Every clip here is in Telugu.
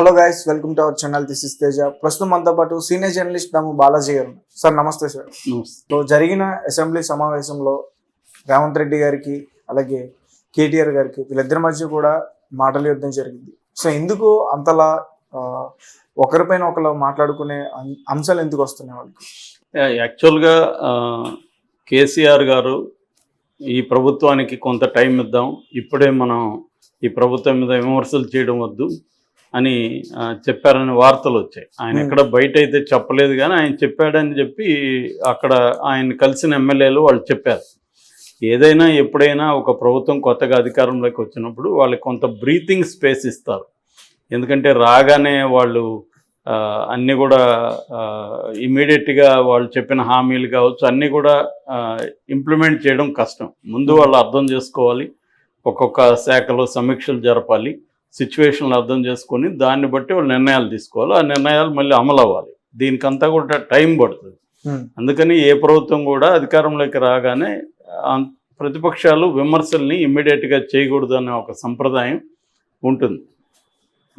Hello guys welcome to our channel this is Teja ప్రస్తుతం మనతో పాటు సీనియర్ జర్నలిస్ట్ దాము బాలాజీ గారు. సార్ నమస్తే సార్ సో జరిగిన అసెంబ్లీ సమావేశంలో రేవంత్ రెడ్డి గారికి అలాగే కేటీఆర్ గారికి వీళ్ళిద్దరి మధ్య కూడా మాటల యుద్ధం జరిగింది. సో ఎందుకు అంతలా ఒకరిపైన ఒకరు మాట్లాడుకునే అంశాలు ఎందుకు వస్తున్నాయి వాళ్ళకి? యాక్చువల్గా కేసీఆర్ గారు ఈ ప్రభుత్వానికి కొంత టైం ఇద్దాం. ఇప్పుడే మనం ఈ ప్రభుత్వం మీద విమర్శలు చేయడం వద్దు. అని చెప్పారని వార్తలు వచ్చాయి. ఆయన. ఎక్కడ బయట అయితే చెప్పలేదు కానీ ఆయన చెప్పాడని చెప్పి అక్కడ ఆయన కలిసిన ఎమ్మెల్యేలు వాళ్ళు చెప్పారు. ఏదైనా ఎప్పుడైనా ఒక ప్రభుత్వం కొత్తగా అధికారంలోకి వచ్చినప్పుడు వాళ్ళకి కొంత బ్రీతింగ్ స్పేస్ ఇస్తారు. ఎందుకంటే రాగానే వాళ్ళు అన్నీ కూడా ఇమీడియట్గా వాళ్ళు చెప్పిన హామీలు కావచ్చు అన్నీ కూడా ఇంప్లిమెంట్ చేయడం కష్టం. ముందు వాళ్ళు అర్థం చేసుకోవాలి. ఒక్కొక్క శాఖలో సమీక్షలు జరపాలి. సిచ్యువేషన్లు అర్థం చేసుకొని దాన్ని బట్టి వాళ్ళు నిర్ణయాలు తీసుకోవాలి. ఆ నిర్ణయాలు మళ్ళీ అమలు అవ్వాలి. దీనికంతా కూడా టైం పడుతుంది. Hmm. అందుకని ఏ ప్రభుత్వం కూడా అధికారంలోకి రాగానే ప్రతిపక్షాలు విమర్శల్ని ఇమ్మీడియట్గా చేయకూడదు అనే ఒక సంప్రదాయం ఉంటుంది.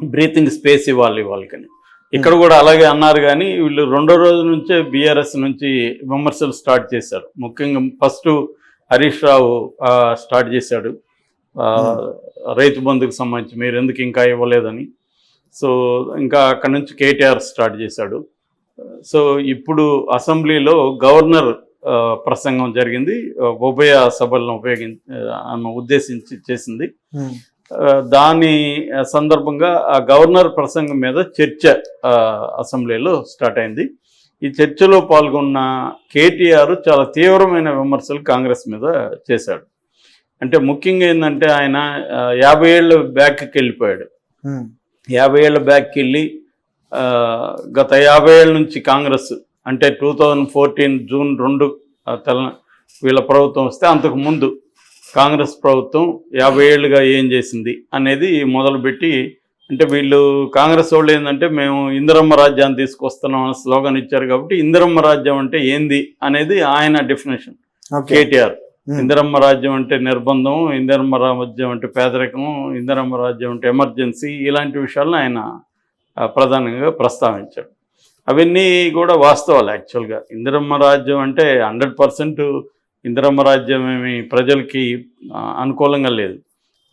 బ్రీతింగ్ స్పేస్ ఇవ్వాలి వాళ్ళకని. ఇక్కడ కూడా అలాగే అన్నారు కానీ వీళ్ళు రెండో రోజు నుంచే బీఆర్ఎస్ నుంచి విమర్శలు స్టార్ట్ చేశారు. ముఖ్యంగా ఫస్ట్ హరీష్ రావు స్టార్ట్ చేశాడు. రైతు బంధుకు సంబంధించి మీరు ఎందుకు ఇంకా ఇవ్వలేదని. సో ఇంకా అక్కడ నుంచి కేటీఆర్ స్టార్ట్ చేశాడు. సో ఇప్పుడు అసెంబ్లీలో గవర్నర్ ప్రసంగం జరిగింది. ఉభయ సభలను ఉపయోగించి ఆమె ఉద్దేశించి చేసింది. దాని సందర్భంగా ఆ గవర్నర్ ప్రసంగం మీద చర్చ అసెంబ్లీలో స్టార్ట్ అయింది. ఈ చర్చలో పాల్గొన్న కేటీఆర్ చాలా తీవ్రమైన విమర్శలు కాంగ్రెస్ మీద చేశాడు. అంటే ముఖ్యంగా ఏంటంటే ఆయన యాభై ఏళ్ళు బ్యాక్కి వెళ్ళిపోయాడు. యాభై ఏళ్ళ బ్యాక్కి వెళ్ళి గత యాభై ఏళ్ళ నుంచి కాంగ్రెస్ అంటే టూ థౌజండ్ ఫోర్టీన్ జూన్ రెండు తెల వీళ్ళ ప్రభుత్వం వస్తే అంతకు ముందు కాంగ్రెస్ ప్రభుత్వం యాభై ఏళ్ళుగా ఏం చేసింది అనేది మొదలుపెట్టి అంటే వీళ్ళు కాంగ్రెస్ వాళ్ళు ఏంటంటే మేము ఇందిరమ్మ రాజ్యాన్ని తీసుకొస్తున్నాం అని స్లోగన్ ఇచ్చారు కాబట్టి ఇందిరమ్మ రాజ్యం అంటే ఏంది అనేది ఆయన డెఫినేషన్ కేటీఆర్. ఇందిరమ్మ రాజ్యం అంటే నిర్బంధం ఇందిరమ్మ రాజ్యం అంటే పేదరికం ఇందిరమ్మ రాజ్యం అంటే ఎమర్జెన్సీ ఇలాంటి విషయాలను ఆయన ప్రధానంగా ప్రస్తావించాడు అవన్నీ కూడా వాస్తవాలు యాక్చువల్గా. ఇందిరమ్మ రాజ్యం అంటే హండ్రెడ్ పర్సెంట్ ఇందిరమ్మ రాజ్యం ఏమి ప్రజలకి అనుకూలంగా లేదు.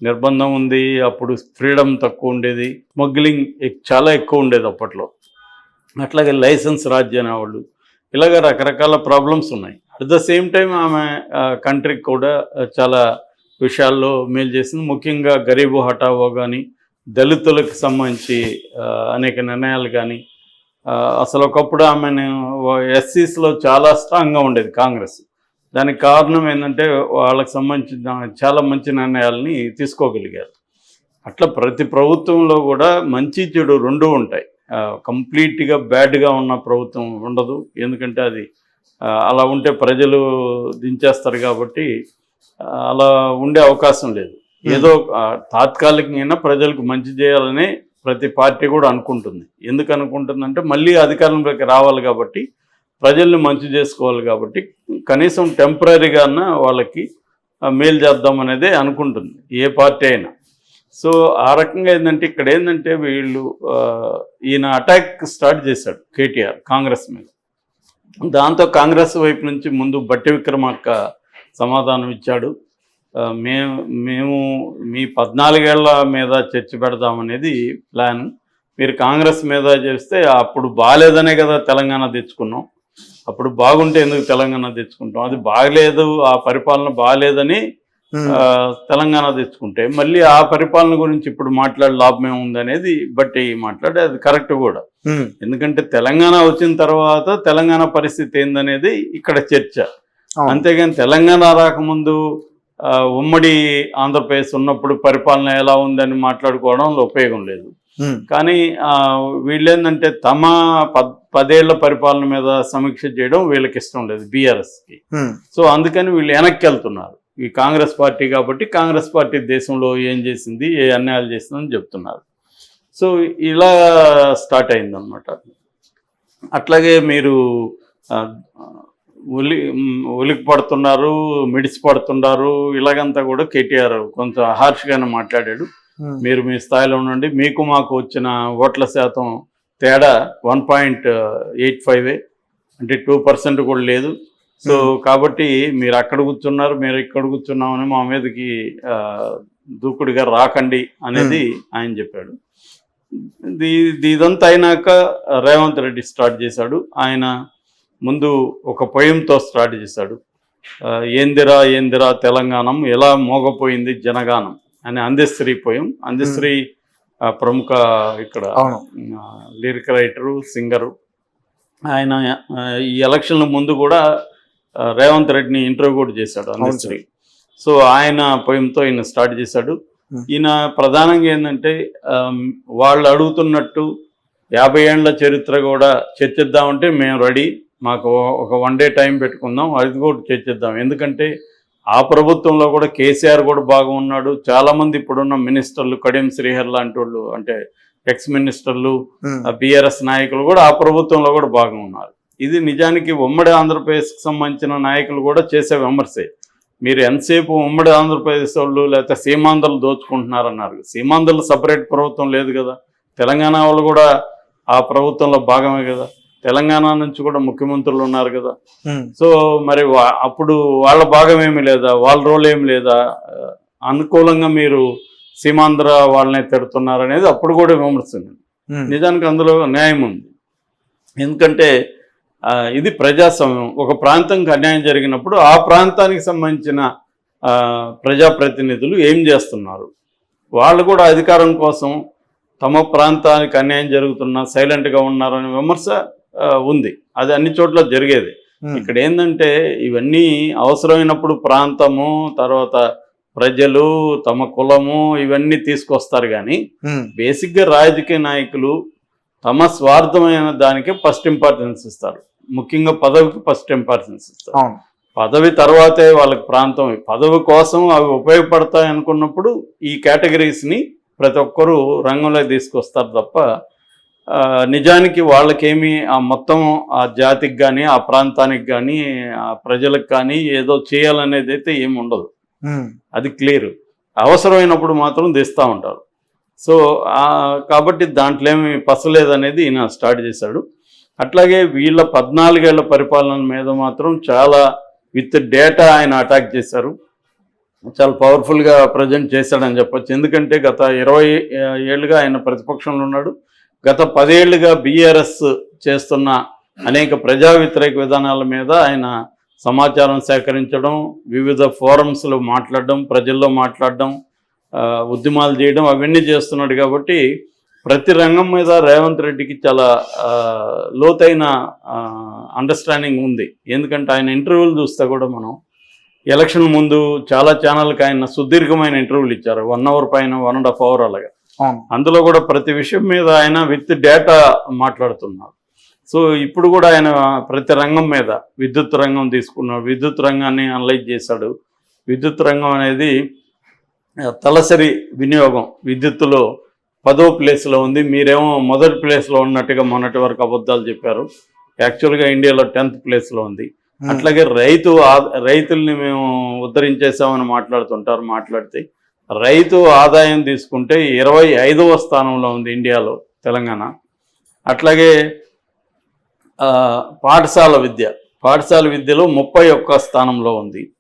నిర్బంధం ఉంది అప్పుడు ఫ్రీడమ్ తక్కువ ఉండేది స్మగ్లింగ్ చాలా ఎక్కువ ఉండేది అప్పట్లో. అట్లాగే లైసెన్స్ రాజ్యం అనేవాళ్ళు. ఇలాగ రకరకాల ప్రాబ్లమ్స్ ఉన్నాయి. అట్ ద సేమ్ టైం ఆమె కంట్రీకి కూడా చాలా విషయాల్లో మేలు చేసింది. ముఖ్యంగా గరీబు హఠావో కానీ దళితులకు సంబంధించి అనేక నిర్ణయాలు కానీ అసలు ఒకప్పుడు ఆమెను ఎస్సీస్లో చాలా స్ట్రాంగ్గా ఉండేది కాంగ్రెస్. దానికి కారణం ఏంటంటే వాళ్ళకి సంబంధించిన చాలా మంచి నిర్ణయాలని తీసుకోగలిగారు. అట్లా ప్రతి ప్రభుత్వంలో కూడా మంచి చెడు రెండు ఉంటాయి. కంప్లీట్గా బ్యాడ్గా ఉన్న ప్రభుత్వం ఉండదు. ఎందుకంటే అది అలా ఉంటే ప్రజలు దించేస్తారు కాబట్టి అలా ఉండే అవకాశం లేదు. ఏదో తాత్కాలికంగా ప్రజలకు మంచి చేయాలని ప్రతి పార్టీ కూడా అనుకుంటుంది. ఎందుకు అనుకుంటుందంటే మళ్ళీ అధికారంలోకి రావాలి కాబట్టి ప్రజల్ని మంచి చేసుకోవాలి కాబట్టి కనీసం టెంపరీగా వాళ్ళకి మేలు చేద్దాం అనేది అనుకుంటుంది ఏ పార్టీ అయినా. సో ఆ రకంగా ఏంటంటే ఇక్కడ ఏంటంటే వీళ్ళు ఈయన అటాక్ స్టార్ట్ చేశాడు కేటీఆర్ కాంగ్రెస్ మీద. దాంతో కాంగ్రెస్ వైపు నుంచి ముందు బట్టి విక్రమార్క సమాధానం ఇచ్చాడు. ఆ, మేము మేము మీ పద్నాలుగేళ్ళ మీద చర్చ పెడదామనేది ప్లాన్. మీరు కాంగ్రెస్ మీద చేస్తే అప్పుడు బాగాలేదనే కదా తెలంగాణ తెచ్చుకున్నాం. అప్పుడు బాగుంటే ఎందుకు తెలంగాణ తెచ్చుకుంటాం? అది బాగలేదు ఆ పరిపాలన బాగలేదని తెలంగాణ తెచ్చుకుంటే మళ్ళీ ఆ పరిపాలన గురించి ఇప్పుడు మాట్లాడే లాభం ఏముంది అనేది బట్టి మాట్లాడే అది కరెక్ట్ కూడా. ఎందుకంటే తెలంగాణ వచ్చిన తర్వాత తెలంగాణ పరిస్థితి ఏందనేది ఇక్కడ చర్చ. అంతేగాని తెలంగాణ రాకముందు ఉమ్మడి ఆంధ్రప్రదేశ్ ఉన్నప్పుడు పరిపాలన ఎలా ఉందని మాట్లాడుకోవడంలో ఉపయోగం లేదు. కానీ వీళ్ళేందంటే తమ పద్ పదేళ్ళ పరిపాలన మీద సమీక్ష చేయడం వీళ్ళకి ఇష్టం లేదు బీఆర్ఎస్కి. సో అందుకని వీళ్ళు వెనక్కి వెళ్తున్నారు ఈ కాంగ్రెస్ పార్టీ కాబట్టి కాంగ్రెస్ పార్టీ దేశంలో ఏం చేసింది ఏ అన్యాయాలు చేసిందని చెప్తున్నారు. సో ఇలా స్టార్ట్ అయిందనమాట అట్లాగే మీరు ఉలి ఉలికి పడుతున్నారు మిడిసి పడుతున్నారు ఇలాగంతా కూడా కేటీఆర్ కొంచెం హార్ష్గానే మాట్లాడాడు. మీరు మీ స్థాయిలో ఉండండి మీకు మాకు వచ్చిన ఓట్ల శాతం తేడా వన్ పాయింట్ ఎయిట్ ఫైవ్ అంటే టూ పర్సెంట్ కూడా లేదు. సో కాబట్టి మీరు అక్కడ కూర్చున్నారు మీరు ఇక్కడ కూర్చున్నామని మా మీదకి దూకుడుగా రాకండి అనేది ఆయన చెప్పాడు. ఇది ఇది ఇదంతా అయినాక రేవంత్ రెడ్డి స్టార్ట్ చేశాడు. ఆయన ముందు ఒక పొయంతో స్టార్ట్ చేశాడు. ఏందిరా ఏందిరా తెలంగాణం ఎలా మోగపోయింది జనగానం అనే అందశ్రీ పోయం. అందశ్రీ ఆ, ప్రముఖ ఇక్కడ లిరిక్ రైటరు సింగరు. ఆయన ఈ ఎలక్షన్ల ముందు కూడా రేవంత్ రెడ్డిని ఇంటర్వ్యూ కూడా చేశాడు అందశ్రీ సో ఆయన పోయంతో ఈయన స్టార్ట్ చేశాడు. ఈయన ప్రధానంగా ఏంటంటే వాళ్ళు అడుగుతున్నట్టు యాభై ఏండ్ల చరిత్ర కూడా చర్చిద్దామంటే మేము రెడీ. మాకు ఒక వన్ డే టైం పెట్టుకుందాం అది కూడా చర్చిద్దాం. ఎందుకంటే ఆ ప్రభుత్వంలో కూడా కేసీఆర్ కూడా బాగా ఉన్నాడు. చాలామంది ఇప్పుడున్న మినిస్టర్లు కడియం శ్రీహర్ లాంటి వాళ్ళు అంటే ఎక్స్ మినిస్టర్లు బీఆర్ఎస్ నాయకులు కూడా ఆ ప్రభుత్వంలో కూడా బాగా ఉన్నారు. ఇది నిజానికి ఉమ్మడి ఆంధ్రప్రదేశ్కి సంబంధించిన నాయకులు కూడా చేసే విమర్శే. మీరు ఎంతసేపు ఉమ్మడి ఆంధ్రప్రదేశ్ వాళ్ళు లేకపోతే సీమాంధ్రలు దోచుకుంటున్నారన్నారు. సీమాంధ్రలు సపరేట్ ప్రభుత్వం లేదు కదా. తెలంగాణ వాళ్ళు కూడా ఆ ప్రభుత్వంలో భాగమే కదా. తెలంగాణ నుంచి కూడా ముఖ్యమంత్రులు ఉన్నారు కదా. సో మరి అప్పుడు వాళ్ళ భాగం ఏమి లేదా? వాళ్ళ రోల్ ఏమి లేదా? అనుకూలంగా మీరు సీమాంధ్ర వాళ్ళనే తిడుతున్నారు అనేది అప్పుడు కూడా విమర్శ ఉంది. ఉమ్, నిజానికి అందులో న్యాయం ఉంది. ఎందుకంటే ఇది ప్రజాస్వామ్యం. ఒక ప్రాంతంకి అన్యాయం జరిగినప్పుడు ఆ ప్రాంతానికి సంబంధించిన ఆ, ప్రజాప్రతినిధులు ఏం చేస్తున్నారు? వాళ్ళు కూడా అధికారం కోసం తమ ప్రాంతానికి అన్యాయం జరుగుతున్నా సైలెంట్గా ఉన్నారనే విమర్శ ఉంది. అది అన్ని చోట్ల జరిగేది. ఇక్కడ ఏంటంటే ఇవన్నీ అవసరమైనప్పుడు ప్రాంతము తర్వాత ప్రజలు తమ కులము ఇవన్నీ తీసుకొస్తారు కానీ బేసిక్గా రాజకీయ నాయకులు తమ స్వార్థమైన దానికే ఫస్ట్ ఇంపార్టెన్స్ ఇస్తారు. ముఖ్యంగా పదవికి ఫస్ట్ ఇంపార్టెన్స్ ఇస్తారు. పదవి తర్వాతే వాళ్ళకి ప్రాంతం. పదవి కోసం అవి ఉపయోగపడతాయి అనుకున్నప్పుడు ఈ కేటగిరీస్ని ప్రతి ఒక్కరూ రంగంలో తీసుకొస్తారు తప్ప నిజానికి వాళ్ళకేమి ఆ మొత్తం ఆ జాతికి కానీ ఆ ప్రాంతానికి కానీ ఆ ప్రజలకు కానీ ఏదో చేయాలనేది అయితే ఏమి ఉండదు అది క్లియర్ అవసరమైనప్పుడు మాత్రం తెస్తూ ఉంటారు. సో కాబట్టి దాంట్లో ఏమి పసలేదనేది ఈయన స్టార్ట్ చేశాడు. అట్లాగే వీళ్ళ పద్నాలుగేళ్ళ పరిపాలన మీద మాత్రం చాలా విత్ డేటా ఆయన అటాక్ చేశారు. చాలా పవర్ఫుల్గా ప్రజెంట్ చేశాడని చెప్పొచ్చు. ఎందుకంటే గత ఇరవై ఏళ్ళుగా ఆయన ప్రతిపక్షంలో ఉన్నాడు. గత పదేళ్ళుగా బీఆర్ఎస్ చేస్తున్న అనేక ప్రజా వ్యతిరేక విధానాల మీద ఆయన సమాచారం సేకరించడం వివిధ ఫోరమ్స్లో మాట్లాడడం ప్రజల్లో మాట్లాడడం ఉద్యమాలు చేయడం అవన్నీ చేస్తున్నాడు కాబట్టి ప్రతి రంగం మీద రేవంత్ రెడ్డికి చాలా లోతైన అండర్స్టాండింగ్ ఉంది. ఎందుకంటే ఆయన ఇంటర్వ్యూలు చూస్తే కూడా మనం ఎలక్షన్ ముందు చాలా ఛానల్కి ఆయన సుదీర్ఘమైన ఇంటర్వ్యూలు ఇచ్చారు. వన్ అవర్ పైన వన్ అండ్ హాఫ్ అవర్ అలాగా. అందులో కూడా ప్రతి విషయం మీద ఆయన విత్ డేటా మాట్లాడుతున్నారు. సో ఇప్పుడు కూడా ఆయన ప్రతి రంగం మీద విద్యుత్ రంగం తీసుకున్నాడు. విద్యుత్ రంగాన్ని అనలైజ్ చేశాడు. విద్యుత్ రంగం అనేది తలసరి వినియోగం విద్యుత్తులో పదో ప్లేస్లో ఉంది. మీరేమో మొదటి ప్లేస్లో ఉన్నట్టుగా మొన్నటి వరకు అబద్ధాలు చెప్పారు. యాక్చువల్గా ఇండియాలో టెన్త్ ప్లేస్లో ఉంది. అట్లాగే రైతు ఆ- రైతుల్ని మేము ఉద్ధరించేసామని మాట్లాడుతుంటారు మాట్లాడితే రైతు ఆదాయం తీసుకుంటే ఇరవై ఐదవ స్థానంలో ఉంది ఇండియాలో తెలంగాణ. అట్లాగే పాఠశాల విద్య పాఠశాల విద్యలో ముప్పై ఒక్క స్థానంలో ఉంది.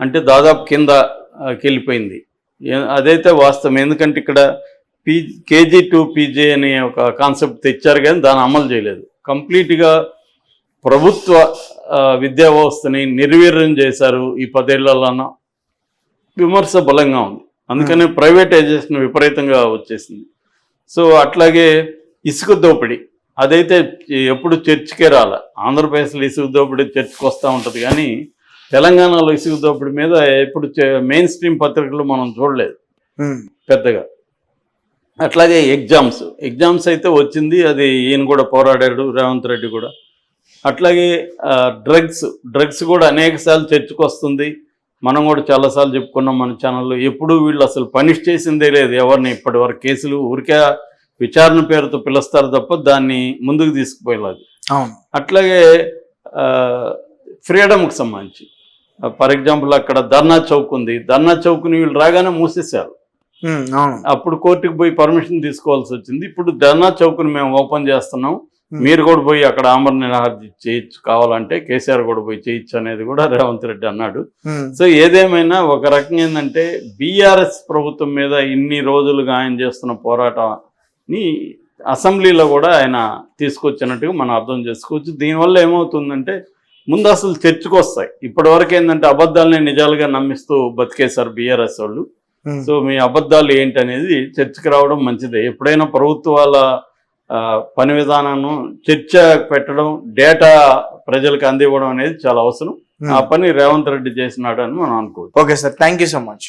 అంటే దాదాపు కింద వెళ్ళిపోయింది ఏ- అదైతే వాస్తవం. ఎందుకంటే ఇక్కడ పీ కేజీ టు పీజీ అనే ఒక కాన్సెప్ట్ తెచ్చారు కానీ దాన్ని అమలు చేయలేదు. కంప్లీట్గా ప్రభుత్వ విద్యా వ్యవస్థని నిర్వీర్యం చేశారు ఈ పదేళ్ళలోనూ. విమర్శ బలంగా ఉంది. అందుకనే ప్రైవేటైజేషన్ విపరీతంగా వచ్చేసింది. సో అట్లాగే ఇసుక దోపిడీ. అదైతే ఎప్పుడు చర్చికే రాల. ఆంధ్రప్రదేశ్లో ఇసుక దోపిడీ చర్చకు వస్తూ ఉంటుంది కానీ తెలంగాణలో ఇసుక దోపిడీ మీద ఎప్పుడు మెయిన్ స్ట్రీమ్ పత్రికలు మనం చూడలేదు. పెద్దగా. అట్లాగే ఎగ్జామ్స్ ఎగ్జామ్స్ అయితే వచ్చింది. అది ఈయన కూడా పోరాడాడు రేవంత్ రెడ్డి కూడా. అట్లాగే డ్రగ్స్ డ్రగ్స్ కూడా అనేక సార్లు చర్చకు వస్తుంది. మనం కూడా చాలాసార్లు చెప్పుకున్నాం మన ఛానల్లో ఎప్పుడు వీళ్ళు అసలు పనిష్ చేసిందే లేదు. ఎవరిని ఇప్పటి వరకు కేసులు ఊరికే విచారణ పేరుతో పిలుస్తారు తప్ప దాన్ని ముందుకు తీసుకుపోయేలాది అట్లాగే ఫ్రీడమ్కి సంబంధించి. ఫర్ ఎగ్జాంపుల్ అక్కడ ధర్నా చౌక్ ఉంది. ధర్నా చౌక్ని వీళ్ళు రాగానే మూసేశారు. అప్పుడు కోర్టుకు పోయి పర్మిషన్ తీసుకోవాల్సి వచ్చింది. ఇప్పుడు ధర్నా చౌక్ని మేము ఓపెన్ చేస్తున్నాం. మీరు కూడా పోయి అక్కడ ఆమరణ నిరాహార చేయొచ్చు. కావాలంటే కేసీఆర్ కూడా పోయి చేయొచ్చు అనేది కూడా రేవంత్ రెడ్డి అన్నాడు. సో ఏదేమైనా ఒక రకంగా ఏంటంటే బీఆర్ఎస్ ప్రభుత్వం మీద ఇన్ని రోజులుగా ఆయన చేస్తున్న పోరాటాన్ని అసెంబ్లీలో కూడా ఆయన తీసుకొచ్చినట్టుగా మనం అర్థం చేసుకోవచ్చు. దీనివల్ల ఏమవుతుందంటే ముందు అసలు చర్చకు వస్తాయి ఇప్పటి వరకు ఏంటంటే అబద్ధాలని నిజాలుగా నమ్మిస్తూ బతికేశారు బీఆర్ఎస్ వాళ్ళు. ఉమ్, సో మీ అబద్ధాలు ఏంటి అనేది చర్చకు రావడం మంచిదే. ఎప్పుడైనా ప్రభుత్వాల పని విధానాన్ని చర్చ పెట్టడం డేటా ప్రజలకు అందివ్వడం అనేది చాలా అవసరం. ఉమ్. ఆ పని రేవంత్ రెడ్డి చేసినాడు అని మనం అనుకోవచ్చు. Okay sir thank you so much